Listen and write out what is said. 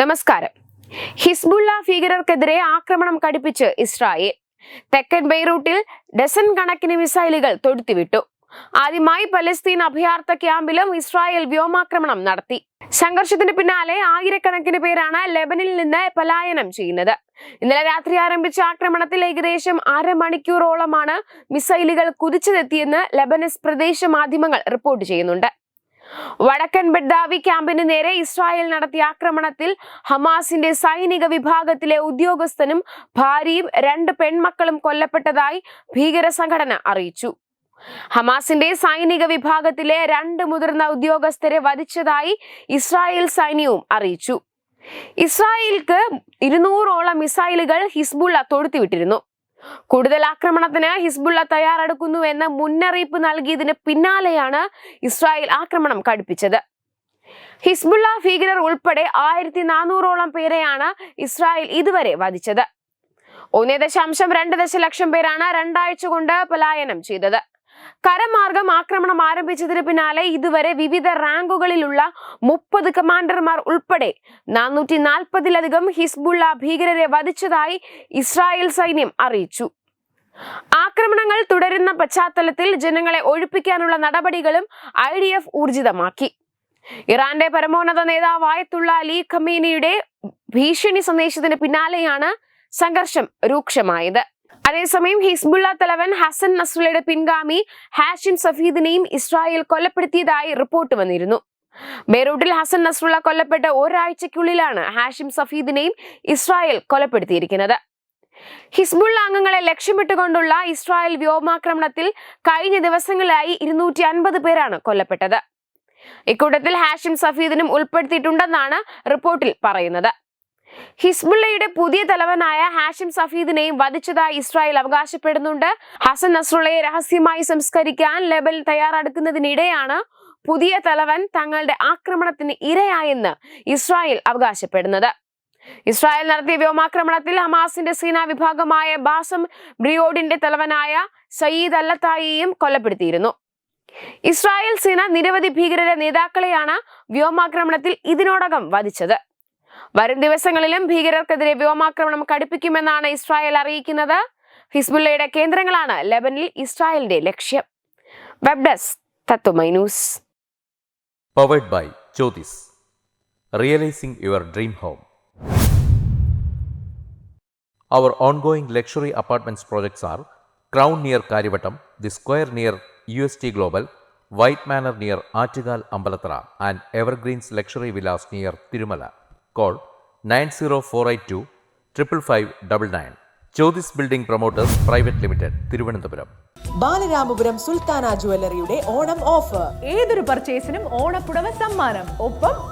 നമസ്കാരം. ഹിസ്ബുള്ള ഭീകരർക്കെതിരെ ആക്രമണം കടുപ്പിച്ച് ഇസ്രായേൽ. തെക്കൻ ബെയ്റൂട്ടിൽ ഡസൻ കണക്കിന് മിസൈലുകൾ തൊടുത്തിവിട്ടു. ആദ്യമായി പലസ്തീൻ അഭയാർത്ഥ ക്യാമ്പിലും ഇസ്രായേൽ വ്യോമാക്രമണം നടത്തി. സംഘർഷത്തിന് പിന്നാലെ ആയിരക്കണക്കിന് പേരാണ് ലെബനിൽ നിന്ന് പലായനം ചെയ്യുന്നത്. ഇന്നലെ രാത്രി ആരംഭിച്ച ആക്രമണത്തിൽ ഏകദേശം അരമണിക്കൂറോളമാണ് മിസൈലുകൾ കുതിച്ചതെത്തിയെന്ന് ലെബനസ് പ്രദേശ മാധ്യമങ്ങൾ റിപ്പോർട്ട് ചെയ്യുന്നുണ്ട്. വടക്കൻ ബെഡ്ഡാവി ക്യാമ്പിന് നേരെ ഇസ്രായേൽ നടത്തിയ ആക്രമണത്തിൽ ഹമാസിന്റെ സൈനിക വിഭാഗത്തിലെ ഉദ്യോഗസ്ഥനും ഭാര്യയും രണ്ട് പെൺമക്കളും കൊല്ലപ്പെട്ടതായി ഭീകര സംഘടന അറിയിച്ചു. ഹമാസിന്റെ സൈനിക വിഭാഗത്തിലെ രണ്ട് മുതിർന്ന ഉദ്യോഗസ്ഥരെ വധിച്ചതായി ഇസ്രായേൽ സൈന്യവും അറിയിച്ചു. ഇസ്രായേൽക്ക് ഇരുന്നൂറോളം മിസൈലുകൾ ഹിസ്ബുള്ള തൊടുത്തുവിട്ടിരുന്നു. കൂടുതൽ ആക്രമണത്തിന് ഹിസ്ബുള്ള തയ്യാറെടുക്കുന്നുവെന്ന് മുന്നറിയിപ്പ് നൽകിയതിന് പിന്നാലെയാണ് ഇസ്രായേൽ ആക്രമണം കടുപ്പിച്ചത്. ഹിസ്ബുള്ള ഭീകരർ ഉൾപ്പെടെ ആയിരത്തി നാനൂറോളം പേരെയാണ് ഇസ്രായേൽ ഇതുവരെ വധിച്ചത്. ഒന്നേ ദശാംശം രണ്ട് ദശലക്ഷം പേരാണ് രണ്ടാഴ്ച കൊണ്ട് പലായനം ചെയ്തത്. കരമാർഗം ആക്രമണം ആരംഭിച്ചതിന് പിന്നാലെ ഇതുവരെ വിവിധ റാങ്കുകളിലുള്ള മുപ്പത് കമാൻഡർമാർ ഉൾപ്പെടെ നാനൂറ്റി നാൽപ്പതിലധികം ഹിസ്ബുള്ള ഭീകരരെ വധിച്ചതായി ഇസ്രായേൽ സൈന്യം അറിയിച്ചു. ആക്രമണങ്ങൾ തുടരുന്ന പശ്ചാത്തലത്തിൽ ജനങ്ങളെ ഒഴിപ്പിക്കാനുള്ള നടപടികളും ഐ ഡി എഫ് ഊർജിതമാക്കി. ഇറാന്റെ പരമോന്നത നേതാവായത്തുള്ള അലി ഖമീനിയുടെ ഭീഷണി സന്ദേശത്തിന് പിന്നാലെയാണ് സംഘർഷം രൂക്ഷമായത്. അതേസമയം ഹിസ്ബുള്ള തലവൻ ഹസൻ നസ്രുള്ളയുടെ പിൻഗാമി ഹാഷിം സഫീദിനെയും ഇസ്രായേൽ കൊലപ്പെടുത്തിയതായി റിപ്പോർട്ട് വന്നിരുന്നു. ബെയ്റൂട്ടിൽ ഹസൻ നസ്രുള്ള കൊല്ലപ്പെട്ട ഒരാഴ്ചയ്ക്കുള്ളിലാണ് ഹാഷിം സഫീദിനെയും ഇസ്രായേൽ കൊലപ്പെടുത്തിയിരിക്കുന്നത്. ഹിസ്ബുള്ള അംഗങ്ങളെ ലക്ഷ്യമിട്ടുകൊണ്ടുള്ള ഇസ്രായേൽ വ്യോമാക്രമണത്തിൽ കഴിഞ്ഞ ദിവസങ്ങളിലായി ഇരുന്നൂറ്റി അൻപത് പേരാണ് കൊല്ലപ്പെട്ടത്. ഇക്കൂട്ടത്തിൽ ഹാഷിം സഫീദിനും ഉൾപ്പെടുത്തിയിട്ടുണ്ടെന്നാണ് റിപ്പോർട്ടിൽ പറയുന്നത്. ഹിസ്ബുള്ളയുടെ പുതിയ തലവനായ ഹാഷിം സഫീദിനെയും വധിച്ചതായി ഇസ്രായേൽ അവകാശപ്പെടുന്നുണ്ട്. ഹസൻ നസ്രുള്ളയെ രഹസ്യമായി സംസ്കരിക്കാൻ ലെബൽ തയ്യാറെടുക്കുന്നതിനിടെയാണ് പുതിയ തലവൻ തങ്ങളുടെ ആക്രമണത്തിന് ഇരയായെന്ന് ഇസ്രായേൽ അവകാശപ്പെടുന്നത്. ഇസ്രായേൽ നടത്തിയ വ്യോമാക്രമണത്തിൽ ഹമാസിന്റെ സേനാ വിഭാഗമായ ബാസം ബ്രിയോഡിന്റെ തലവനായ സയ്യിദ് അല്ലത്തായിയും കൊല്ലപ്പെടുത്തിയിരുന്നു ഇസ്രായേൽ സേന നിരവധി ഭീകരരുടെ നേതാക്കളെയാണ് വ്യോമാക്രമണത്തിൽ ഇതിനോടകം വധിച്ചത്. വരും ദിവസങ്ങളിലും ഭീകരർക്കെതിരെ വ്യോമാക്രമണം കടുപ്പിക്കുമെന്നാണ് ഇസ്രായേൽ അറിയിക്കുന്നത്. ഹിസ്ബുല്ലയുടെ കേന്ദ്രങ്ങളാണ് ലെബനിൽ ഇസ്രായേലിന്റെ ലക്ഷ്യം. വെബ് ഡെസ്ക് തത്തുമൈ news. Powered by Jyothis realising your dream home the square near U S T global white manor near Attukal Ambalathara and evergreens luxury villas near Achigal call nine zero four eight two triple five double nine. Jyothis building promoters private limited Thiruvananthapuram. Balaramapuram Sultana ജുവല്ലറിയുടെ Onam offer. ഏതൊരു പർച്ചേസിനും ഓണപ്പുടവ സമ്മാനം. ഒപ്പം